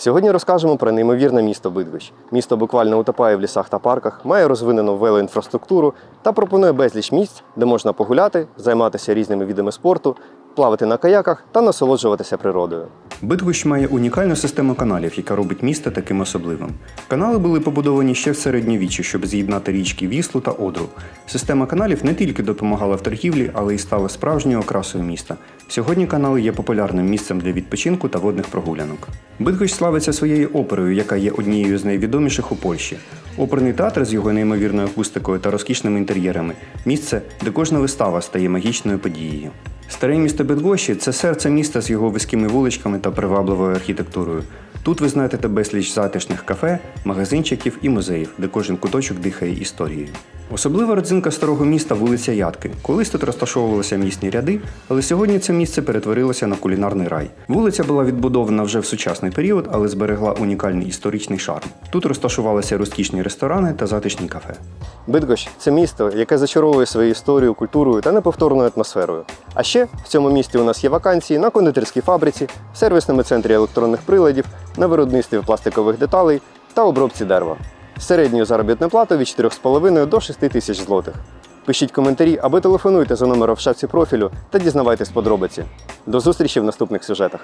Сьогодні розкажемо про неймовірне місто Бидвищ. Місто буквально утопає в лісах та парках, має розвинену велоінфраструктуру та пропонує безліч місць, де можна погуляти, займатися різними видами спорту, плавати на каяках та насолоджуватися природою. Бидвищ має унікальну систему каналів, яка робить місто таким особливим. Канали були побудовані ще в середньовіччі, щоб з'єднати річки Віслу та Одру. Система каналів не тільки допомагала в торгівлі, але й стала справжньою окрасою міста. Сьогодні канали є популярним місцем для відпочинку та водних прогулянок. Бидвищ славиться своєю оперою, яка є однією з найвідоміших у Польщі. Оперний театр з його неймовірною акустикою та розкішними інтер'єрами місце, де кожна вистава стає магічною подією. Старе місто Бедгощі це серце міста з його вузькими вуличками та привабливою архітектурою. Тут ви знайдете безліч затишних кафе, магазинчиків і музеїв, де кожен куточок дихає історією. Особлива родзинка старого міста вулиця Ятки. Колись тут розташовувалися місні ряди, але сьогодні це місце перетворилося на кулінарний рай. Вулиця була відбудована вже в сучасний період, але зберегла унікальний історичний шарм. Тут розташувалися розкішні ресторани та затишні кафе. Бидгощ це місто, яке зачаровує своєю історією, культурою та неповторною атмосферою. А ще в цьому місті у нас є вакансії на кондитерській фабриці, сервісному центрі електронних приладів, на виробництві пластикових деталей та обробці дерева. Середньою заробітною платою від 4,5 до 6 тисяч злотих. Пишіть коментарі або телефонуйте за номером в шапці профілю та дізнавайтесь подробиці. До зустрічі в наступних сюжетах.